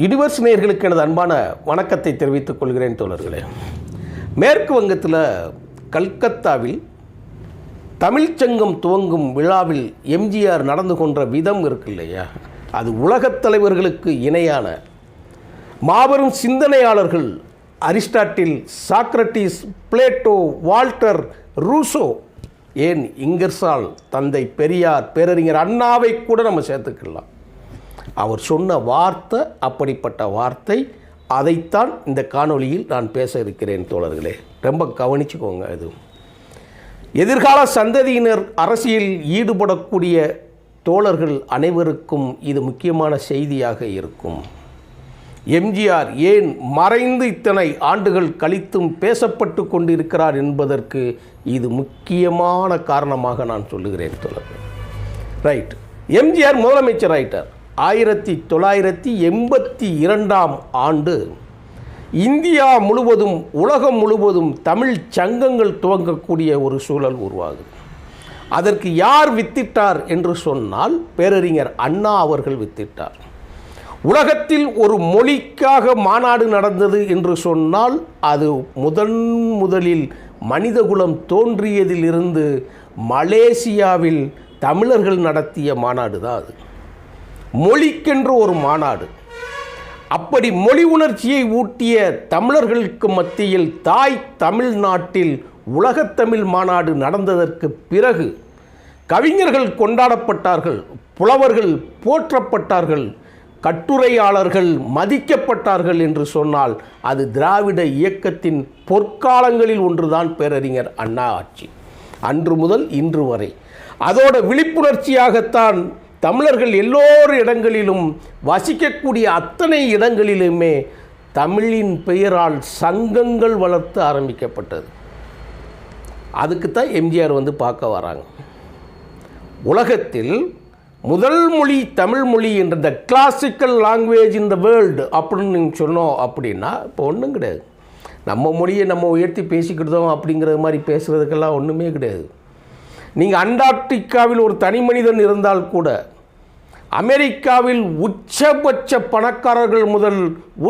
Universe நேயர்களுக்கு எனது அன்பான வணக்கத்தை தெரிவித்துக் கொள்கிறேன் தோழர்களே. மேற்கு வங்கத்தில் கல்கத்தாவில் தமிழ்ச்சங்கம் துவங்கும் விழாவில் எம்ஜிஆர் நடந்து கொண்ட விதம் இருக்கு இல்லையா? அது உலகத் தலைவர்களுக்கு இணையான மாபெரும் சிந்தனையாளர்கள் Aristotle Socrates Plato Voltaire Rousseau ஏன் இங்கர்சால் தந்தை பெரியார் பேரறிஞர் அண்ணாவை கூட நம்ம சேர்த்துக்கலாம். அவர் சொன்ன வார்த்தை அப்படிப்பட்ட வார்த்தை அதைத்தான் இந்த காணொளியில் நான் பேச இருக்கிறேன் தோழர்களே. ரொம்ப கவனிச்சுக்கோங்க அது எதிர்கால சந்ததியினர் அரசியல் ஈடுபடக்கூடிய தோழர்கள் அனைவருக்கும் இது முக்கியமான செய்தியாக இருக்கும். எம்ஜிஆர் ஏன் மறைந்து இத்தனை ஆண்டுகள் கழித்தும் பேசப்பட்டு கொண்டிருக்கிறார் என்பதற்கு இது முக்கியமான காரணமாக நான் சொல்லுகிறேன் தோழர்கள். ரைட் எம்ஜிஆர் முதலமைச்சர் ஆயிட்டார். ஆயிரத்தி தொள்ளாயிரத்தி எண்பத்தி இரண்டாம் ஆண்டு இந்தியா முழுவதும் உலகம் முழுவதும் தமிழ் சங்கங்கள் துவங்கக்கூடிய ஒரு சூழல் உருவாகுது. அதற்கு யார் வித்திட்டார் என்று சொன்னால் பேரறிஞர் அண்ணா அவர்கள் வித்திட்டார். உலகத்தில் ஒரு மொழிக்காக மாநாடு நடந்தது என்று சொன்னால் அது முதன் முதலில் மனிதகுலம் தோன்றியதிலிருந்து மலேசியாவில் தமிழர்கள் நடத்திய மாநாடு தான் அது. மொழிக்கென்று ஒரு மாநாடு. அப்படி மொழி உணர்ச்சியை ஊட்டிய தமிழர்களுக்கு மத்தியில் தாய் தமிழ்நாட்டில் உலகத்தமிழ் மாநாடு நடந்ததற்கு பிறகு கவிஞர்கள் கொண்டாடப்பட்டார்கள் புலவர்கள் போற்றப்பட்டார்கள் கட்டுரையாளர்கள் மதிக்கப்பட்டார்கள் என்று சொன்னால் அது திராவிட இயக்கத்தின் பொற்காலங்களில் ஒன்றுதான் பேரறிஞர் அண்ணா ஆட்சி அன்று முதல் இன்று வரை. அதோட விழிப்புணர்ச்சியாகத்தான் தமிழர்கள் எல்லோரு இடங்களிலும் வசிக்கக்கூடிய அத்தனை இடங்களிலுமே தமிழின் பெயரால் சங்கங்கள் வளர்த்து ஆரம்பிக்கப்பட்டது. அதுக்கு தான் எம்ஜிஆர் வந்து பார்க்க வராங்க. உலகத்தில் முதல் மொழி தமிழ் மொழி என்ற the classical language in the world அப்படின்னு நீங்கள் சொன்னோம் அப்படின்னா இப்போ ஒன்றும் கிடையாது. நம்ம மொழியை நம்ம உயர்த்தி பேசிக்கிட்டோம் அப்படிங்கிறது மாதிரி பேசுகிறதுக்கெல்லாம் ஒன்றுமே கிடையாது. நீங்கள் அண்டார்டிகாவில் ஒரு தனி மனிதன் இருந்தால் கூட அமெரிக்காவில் உச்சபட்ச பணக்காரர்கள் முதல்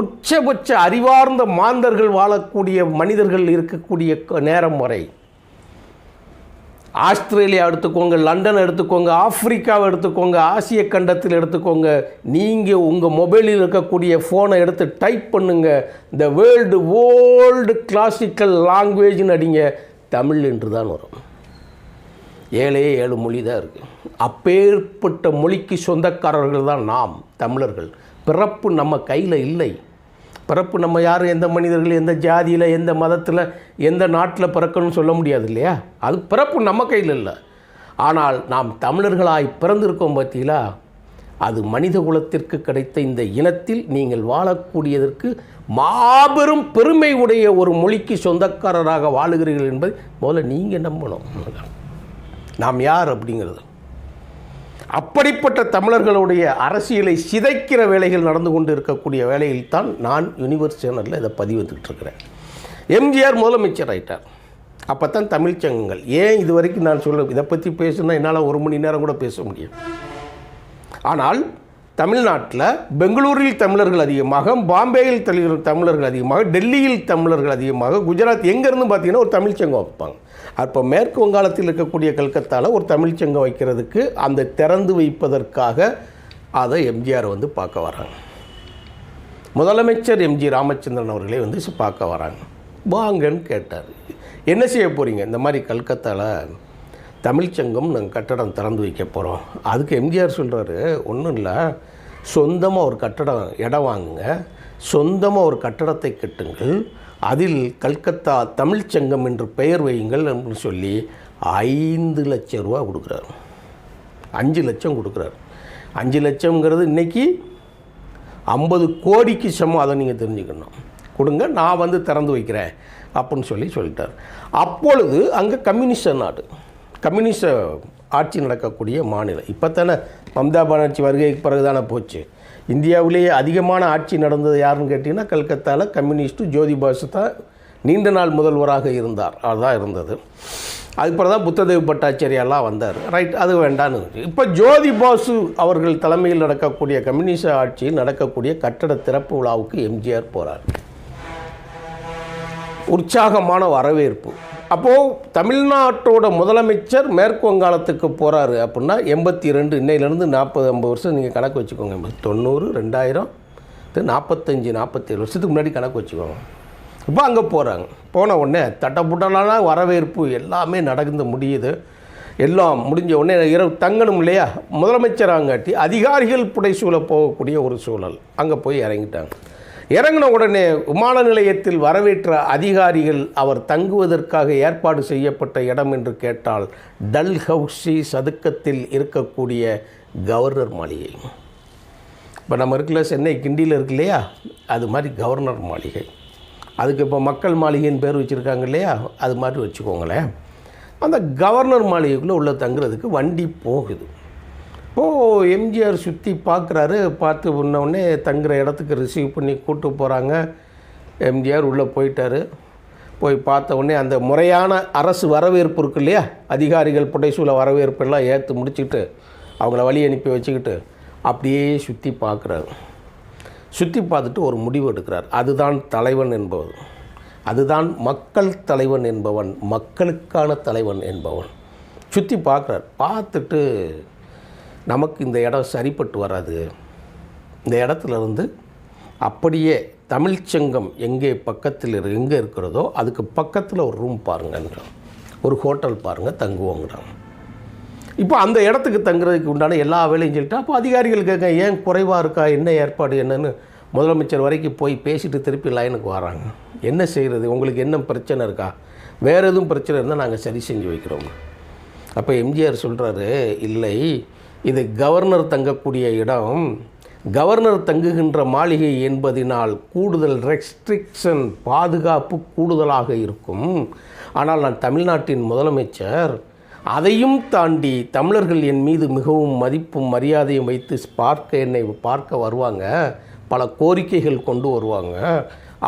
உச்சபட்ச அறிவார்ந்த மாந்தர்கள் வாழக்கூடிய மனிதர்கள் இருக்கக்கூடிய நேரம் வரை. ஆஸ்திரேலியா எடுத்துக்கோங்க லண்டன் எடுத்துக்கோங்க ஆப்பிரிக்காவை எடுத்துக்கோங்க ஆசிய கண்டத்தில் எடுத்துக்கோங்க நீங்கள் உங்கள் மொபைலில் இருக்கக்கூடிய ஃபோனை எடுத்து டைப் பண்ணுங்க. இந்த வேர்ல்டு ஓல்டு கிளாசிக்கல் லாங்குவேஜ்னு அடிங்க தமிழ் என்று தான் வரும். ஏழே ஏழு மொழி தான் இருக்குது அப்பேற்பட்ட மொழிக்கு சொந்தக்காரர்கள் தான் நாம் தமிழர்கள். பிறப்பு நம்ம கையில் இல்லை. பிறப்பு நம்ம யாரும் எந்த மனிதர்கள்? எந்த ஜாதியில்? எந்த மதத்தில்? எந்த நாட்டில் பிறக்கணும்னு சொல்ல முடியாது இல்லையா? அது பிறப்பு நம்ம கையில் இல்லை. ஆனால் நாம் தமிழர்களாய் பிறந்திருக்கோம் பார்த்தீங்களா அது மனித குலத்திற்கு கிடைத்த இந்த இனத்தில் நீங்கள் வாழக்கூடியதற்கு மாபெரும் பெருமை உடைய ஒரு மொழிக்கு சொந்தக்காரராக வாழுகிறீர்கள் என்பதை முதல்ல நீங்கள் நம்பணும். நாம் யார் அப்படிங்கிறது. அப்படிப்பட்ட தமிழர்களுடைய அரசியலை சிதைக்கிற வேலைகள் நடந்து கொண்டு இருக்கக்கூடிய வேலையில் தான் நான் யூனிவர்ஸ் சேனலில் இதை பதிவிட்டுக்கிட்டு இருக்கிறேன் எம்ஜிஆர் முதலமைச்சர் ஆயிட்டார். அப்போ தான் தமிழ்ச்சங்கங்கள் ஏன் இது வரைக்கும் நான் சொல்ல இதை பற்றி பேசுனா என்னால் ஒரு மணி நேரம் கூட பேச முடியும். ஆனால் தமிழ்நாட்டில் பெங்களூரில் தமிழர்கள் அதிகமாக பாம்பேயில் தமிழர்கள் தமிழர்கள் அதிகமாக டெல்லியில் தமிழர்கள் அதிகமாக குஜராத் எங்கேருந்து பார்த்தீங்கன்னா ஒரு தமிழ்ச்சங்கம் வைப்பாங்க. அப்போ மேற்கு வங்காளத்தில் இருக்கக்கூடிய கல்கத்தாவில் ஒரு தமிழ்ச்சங்கம் வைக்கிறதுக்கு அந்த திறந்து வைப்பதற்காக அதை எம்ஜிஆர் வந்து பார்க்க வராங்க. முதலமைச்சர் எம்ஜி ராமச்சந்திரன் அவர்களே வந்து பார்க்க வராங்க. வாங்கன்னு கேட்டார். என்ன செய்ய போகிறீங்க இந்த மாதிரி கல்கத்தாவில் தமிழ்ச்சங்கம் நாங்கள் கட்டடம் திறந்து வைக்க போகிறோம் அதுக்கு எம்ஜிஆர் சொல்கிறாரு ஒன்றும் இல்லை. சொந்தமாக ஒரு கட்டடம் இடம் வாங்குங்க. சொந்தமாக ஒரு கட்டடத்தை கட்டுங்கள். அதில் கல்கத்தா தமிழ்ச்சங்கம் என்று பெயர் வையுங்கள் அப்படின்னு சொல்லி ஐந்து லட்சம் ரூபா கொடுக்குறாரு. அஞ்சு லட்சம் கொடுக்குறாரு. அஞ்சு லட்சங்கிறது இன்றைக்கி ஐம்பது கோடிக்கு சமம். அதை நீங்கள் தெரிஞ்சுக்கணும். கொடுங்க நான் வந்து திறந்து வைக்கிறேன் அப்படின்னு சொல்லி சொல்லிட்டார். அப்பொழுது அங்கே கம்யூனிஸ்ட நாடு. கம்யூனிஸ்ட ஆட்சி நடக்கக்கூடிய மாநிலம். இப்போ தானே மம்தா பானர்ஜி வருகைக்கு பிறகு தானே போச்சு. இந்தியாவிலேயே அதிகமான ஆட்சி நடந்தது யாருன்னு கேட்டிங்கன்னா கல்கத்தாவில் கம்யூனிஸ்ட்டு ஜோதிபாசு தான் நீண்ட நாள் முதல்வராக இருந்தார். அதுதான் இருந்தது. அதுக்கப்புறம் தான் புத்ததேவ் பட்டாச்சாரியாலாம் வந்தார். ரைட் அது வேண்டான்னு இப்போ ஜோதி பாசு அவர்கள் தலைமையில் நடக்கக்கூடிய கம்யூனிஸ்ட் ஆட்சியில் நடக்கக்கூடிய கட்டட திறப்பு விழாவுக்கு எம்ஜிஆர் போகிறார் உற்சாகமான வரவேற்பு. அப்போது தமிழ்நாட்டோட முதலமைச்சர் மேற்கு வங்காளத்துக்கு போகிறாரு அப்படின்னா எண்பத்தி ரெண்டு இன்னையிலேருந்து நாற்பது ஐம்பது வருஷம் நீங்கள் கணக்கு வச்சுக்கோங்க. தொண்ணூறு ரெண்டாயிரம் நாற்பத்தஞ்சு நாற்பத்தேழு வருஷத்துக்கு முன்னாடி கணக்கு வச்சுக்கோங்க. இப்போ அங்கே போகிறாங்க போன உடனே தட்டப்புட்டலான வரவேற்பு எல்லாமே நடந்து முடியுது. எல்லாம் முடிஞ்ச உடனே இரவு தங்கணும் இல்லையா? முதலமைச்சராங்காட்டி அதிகாரிகள் புடைசூழ போகக்கூடிய ஒரு சூழல். அங்கே போய் இறங்கிட்டாங்க. இறங்கின உடனே விமான நிலையத்தில் வரவேற்ற அதிகாரிகள் அவர் தங்குவதற்காக ஏற்பாடு செய்யப்பட்ட இடம் என்று கேட்டால் டல் ஹவுசி சதுக்கத்தில் இருக்கக்கூடிய கவர்னர் மாளிகை. இப்போ நம்ம இருக்கல சென்னை கிண்டியில் இருக்கு இல்லையா? அது மாதிரி கவர்னர் மாளிகை. அதுக்கு இப்போ மக்கள் மாளிகைன்னு பேர் வச்சுருக்காங்க இல்லையா? அது மாதிரி வச்சுக்கோங்களேன். அந்த கவர்னர் மாளிகைக்குள்ளே உள்ளே தங்குறதுக்கு வண்டி போகுது. அப்போது எம்ஜிஆர் சுற்றி பார்க்குறாரு பார்த்து உடனே தங்குற இடத்துக்கு ரிசீவ் பண்ணி கூப்பிட்டு போகிறாங்க எம்ஜிஆர் உள்ளே போயிட்டாரு. போய் பார்த்த உடனே அந்த முறையான அரசு வரவேற்பு இருக்கு இல்லையா? அதிகாரிகள் புடைசூழ வரவேற்பெல்லாம் ஏற்று முடிச்சுக்கிட்டு அவங்கள வழி அனுப்பி வச்சுக்கிட்டு அப்படியே சுற்றி பார்க்குறாரு சுற்றி பார்த்துட்டு ஒரு முடிவு எடுக்கிறார். அதுதான் தலைவன் என்பவன். அதுதான் மக்கள் தலைவன் என்பவன். மக்களுக்கான தலைவன் என்பவன். சுற்றி பார்க்குறார் பார்த்துட்டு நமக்கு இந்த இடம் சரிப்பட்டு வராது. இந்த இடத்துல இருந்து அப்படியே தமிழ்ச்சங்கம் எங்கே பக்கத்தில் இரு எங்கே இருக்கிறதோ அதுக்கு பக்கத்தில் ஒரு ரூம் பாருங்கன்றான். ஒரு ஹோட்டல் பாருங்கள் தங்குவோங்கிறான். இப்போ அந்த இடத்துக்கு தங்குறதுக்கு உண்டான எல்லா வேலையும் சொல்லிட்டு அப்போ அதிகாரிகள் கேட்க ஏன் குறைவாக இருக்கா? என்ன ஏற்பாடு? என்னன்னு? முதலமைச்சர் வரைக்கும் போய் பேசிட்டு திருப்பி லைனுக்கு வராங்க. என்ன செய்கிறது உங்களுக்கு என்ன பிரச்சனை இருக்கா? வேறு எதுவும் பிரச்சனை இருந்தால் நாங்கள் சரி செஞ்சு வைக்கிறோம். அப்போ எம்ஜிஆர் சொல்கிறாரு இல்லை இது கவர்னர் தங்கக்கூடிய இடம். கவர்னர் தங்குகின்ற மாளிகை என்பதினால் கூடுதல் ரெஸ்ட்ரிக்ஷன் பாதுகாப்பு கூடுதலாக இருக்கும். ஆனால் நான் தமிழ்நாட்டின் முதலமைச்சர் அதையும் தாண்டி தமிழர்கள் என் மீது மிகவும் மதிப்பும் மரியாதையும் வைத்து பார்க்க என்னை பார்க்க வருவாங்க. பல கோரிக்கைகள் கொண்டு வருவாங்க.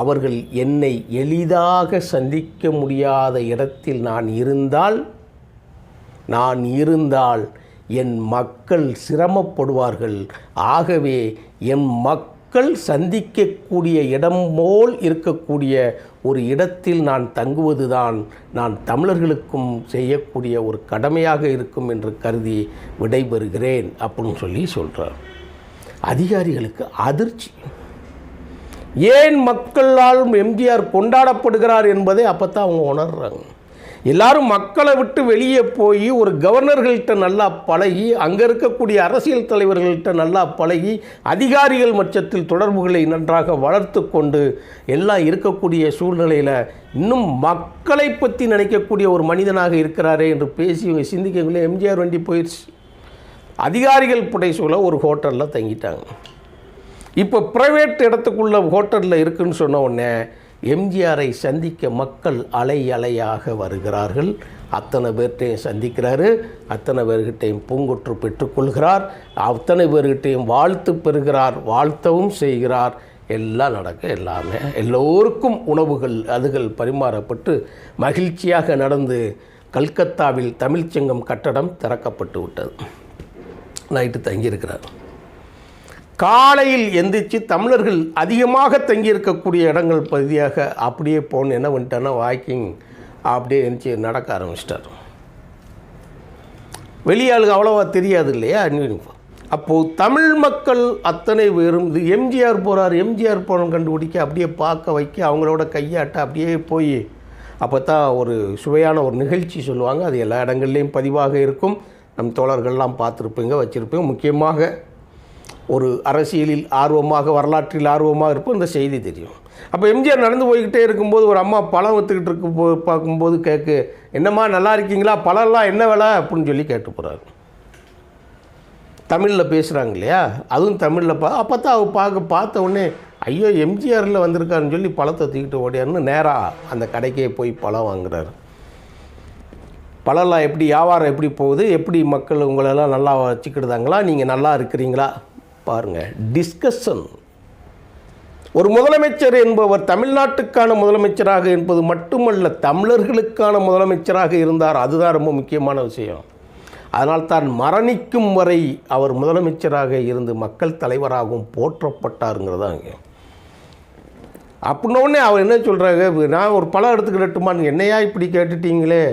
அவர்கள் என்னை எளிதாக சந்திக்க முடியாத இடத்தில் நான் இருந்தால் நான் இருந்தால் என் மக்கள் சிரமப்படுவார்கள். ஆகவே என் மக்கள் சந்திக்கக்கூடிய இடம் போல் இருக்கக்கூடிய ஒரு இடத்தில் நான் தங்குவதுதான் நான் தமிழர்களுக்கும் செய்யக்கூடிய ஒரு கடமையாக இருக்கும் என்று கருதி விடைபெறுகிறேன் அப்படின்னு சொல்லி சொல்கிறார் அதிகாரிகளுக்கு அதிர்ச்சி. ஏன் மக்களால் எம்ஜிஆர் கொண்டாடப்படுகிறார் என்பதை அப்போ தான் அவங்க உணர்றாங்க. எல்லாரும் மக்களை விட்டு வெளியே போய் ஒரு கவர்னர்கள்ட்ட நல்லா பழகி அங்கே இருக்கக்கூடிய அரசியல் தலைவர்கள்ட்ட நல்லா பழகி அதிகாரிகள் மச்சத்தில் தொடர்புகளை நன்றாக வளர்த்து கொண்டு எல்லாம் இருக்கக்கூடிய சூழ்நிலையில் இன்னும் மக்களை பற்றி நினைக்கக்கூடிய ஒரு மனிதனாக இருக்கிறாரே என்று பேசி இவங்க சிந்திக்கக்குள்ளே எம்ஜிஆர் வண்டி போயிடுச்சு. அதிகாரிகள் புடைசூழ ஒரு ஹோட்டலில் தங்கிட்டாங்க. இப்போ ப்ரைவேட் இடத்துக்குள்ள ஹோட்டலில் இருக்குன்னு சொன்ன உடனே எம்ஜிஆரை சந்திக்க மக்கள் அலை அலையாக வருகிறார்கள். அத்தனை பேர்கிட்டையும் சந்திக்கிறாரு. அத்தனை பேர்கிட்டையும் பூங்கொற்று பெற்றுக்கொள்கிறார் அத்தனை பேர்கிட்டையும் வாழ்த்து பெறுகிறார் வாழ்த்தவும் செய்கிறார். எல்லாம் நடக்க எல்லாமே. எல்லோருக்கும் உணவுகள் அதுகள் பரிமாறப்பட்டு மகிழ்ச்சியாக நடந்து கல்கத்தாவில் தமிழ்ச்சங்கம் கட்டடம் திறக்கப்பட்டு விட்டது. நைட்டு தங்கியிருக்கிறார். காலையில் எந்திரிச்சு தமிழர்கள் அதிகமாக தங்கியிருக்கக்கூடிய இடங்கள் பகுதியாக அப்படியே போன என்ன பண்ணிட்டான்னா வாக்கிங் அப்படியே எந்திரிச்சு நடக்க ஆரம்பிச்சிட்டார். வெளியாளுக்கு அவ்வளோவா தெரியாது இல்லையா? அப்போது தமிழ் மக்கள் அத்தனை பேரும் இது எம்ஜிஆர் போகிறார் எம்ஜிஆர் போனோம் கண்டுபிடிக்க அப்படியே பார்க்க வைக்க அவங்களோட கையாட்ட அப்படியே போய் அப்போ தான் ஒரு சுவையான ஒரு நிகழ்ச்சி சொல்லுவாங்க. அது எல்லா இடங்கள்லேயும் பதிவாக இருக்கும். நம் தோழர்கள்லாம் பார்த்துருப்பீங்க வச்சுருப்பீங்க. முக்கியமாக ஒரு அரசியலில் ஆர்வமாக வரலாற்றில் ஆர்வமாக இருப்போம். இந்த செய்தி தெரியும். அப்போ எம்ஜிஆர் நடந்து போய்கிட்டே இருக்கும்போது ஒரு அம்மா பழம் விற்றுக்கிட்டு இருக்கும் போ பார்க்கும்போது கேட்கு என்னம்மா நல்லா இருக்கீங்களா? பழம்லாம் என்ன விலை? அப்படின்னு சொல்லி கேட்டு போகிறாரு தமிழில் பேசுகிறாங்க இல்லையா? அதுவும் தமிழில் பா அப்போ தான் அவள் பார்க்க பார்த்த உடனே ஐயோ எம்ஜிஆரில் வந்திருக்காருன்னு சொல்லி பழத்தை தூக்கிட்டு ஓடியாருன்னு நேராக அந்த கடைக்கே போய் பழம் வாங்குறாரு. பழம்லாம் எப்படி வியாபாரம் எப்படி போகுது? எப்படி மக்கள் உங்களெல்லாம் நல்லா வச்சுக்கிடுதாங்களா? நீங்கள் நல்லா இருக்கிறீங்களா? பாருங்கள் டிஸ்கஷன் ஒரு முதலமைச்சர் என்பவர் தமிழ்நாட்டுக்கான முதலமைச்சராக என்பது மட்டுமல்ல தமிழர்களுக்கான முதலமைச்சராக இருந்தார். அதுதான் ரொம்ப முக்கியமான விஷயம். அதனால் தான் மரணிக்கும் வரை அவர் முதலமைச்சராக இருந்து மக்கள் தலைவராகவும் போற்றப்பட்டாருங்கிறதா இங்கே. அப்படின்னோடனே அவர் என்ன சொல்கிறாங்க நான் ஒரு பழம் எடுத்துக்கிடட்டுமான்னு என்னையா இப்படி கேட்டுட்டீங்களே?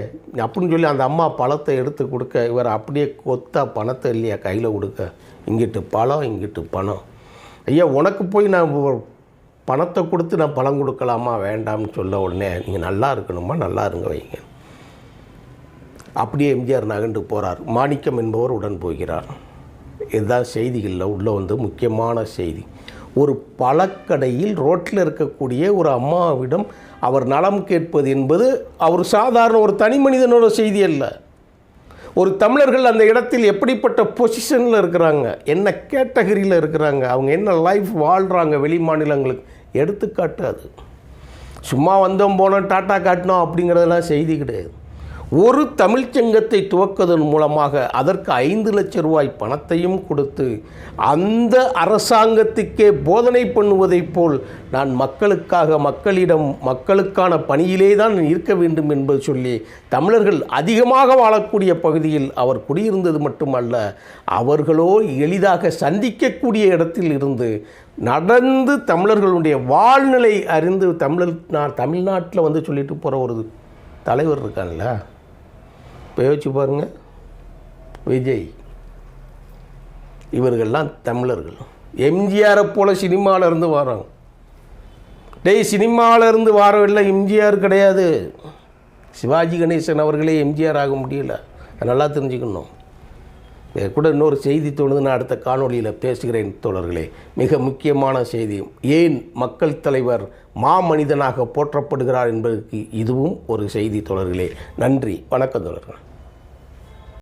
அப்படின்னு சொல்லி அந்த அம்மா பழத்தை எடுத்து கொடுக்க இவர் அப்படியே கொத்தா பணத்தை இல்லையா கையில் கொடுக்க இங்கிட்டு பழம் இங்கிட்டு பணம். ஐயா உனக்கு போய் நான் பணத்தை கொடுத்து நான் பழம் கொடுக்கலாமா? வேண்டாம்னு சொல்ல உடனே நீங்கள் நல்லா இருக்கணுமா? நல்லா இருங்க வைங்க. அப்படியே எம்ஜிஆர் நகண்டு போகிறார் மாணிக்கம் என்பவர் உடன் போகிறார். இதுதான் செய்திகளில் உள்ள வந்து முக்கியமான செய்தி. ஒரு பழக்கடையில் ரோட்டில் இருக்கக்கூடிய ஒரு அம்மாவிடம் அவர் நலம் கேட்பது என்பது அவர் சாதாரண ஒரு தனி மனிதனோட செய்தி அல்ல. ஒரு தமிழர்கள் அந்த இடத்தில் எப்படிப்பட்ட பொசிஷனில் இருக்கிறாங்க? என்ன கேட்டகரியில் இருக்கிறாங்க? அவங்க என்ன லைஃப் வாழ்கிறாங்க வெளி மாநிலங்களுக்கு? எடுத்துக்காட்டு அது. சும்மா வந்தோம் போனோம் டாட்டா காட்டினோம் அப்படிங்கிறதெல்லாம் செய்தி கிடையாது. ஒரு தமிழ்ச்சங்கத்தை துவக்குவதன் மூலமாக அதற்கு ஐந்து லட்ச ரூபாய் பணத்தையும் கொடுத்து அந்த அரசாங்கத்துக்கே போதனை பண்ணுவதைப் போல் நான் மக்களுக்காக மக்களிடம் மக்களுக்கான பணியிலே தான் இருக்க வேண்டும் என்பது சொல்லி தமிழர்கள் அதிகமாக வாழக்கூடிய பகுதியில் அவர் குடியிருந்தது மட்டுமல்ல அவர்களோ எளிதாக சந்திக்கக்கூடிய இடத்தில் இருந்து நடந்து தமிழர்களுடைய வாழ்நிலை அறிந்து தமிழர் நான் தமிழ்நாட்டில் வந்து சொல்லிட்டு போகிற ஒரு தலைவர் இருக்கான்ல இப்போ யோசிச்சு பாருங்கள் விஜய். இவர்கள்லாம் தமிழர்கள். எம்ஜிஆரை போல் சினிமாவிலேருந்து வரோம் டேய் சினிமாவிலேருந்து வரவில்லை வாரவில்லை எம்ஜிஆர் கிடையாது. சிவாஜி கணேசன் அவர்களே எம்ஜிஆர் ஆக முடியல. நல்லா தெரிஞ்சுக்கணும். கூட இன்னொரு செய்தி தோணுது நான் அடுத்த காணொளியில் பேசுகிறேன் தோழர்களே. மிக முக்கியமான செய்தி ஏன் மக்கள் தலைவர் மாமனிதனாக போற்றப்படுகிறார் என்பதற்கு இதுவும் ஒரு செய்தி தோழர்களே. நன்றி வணக்கம் தோழர்கள்.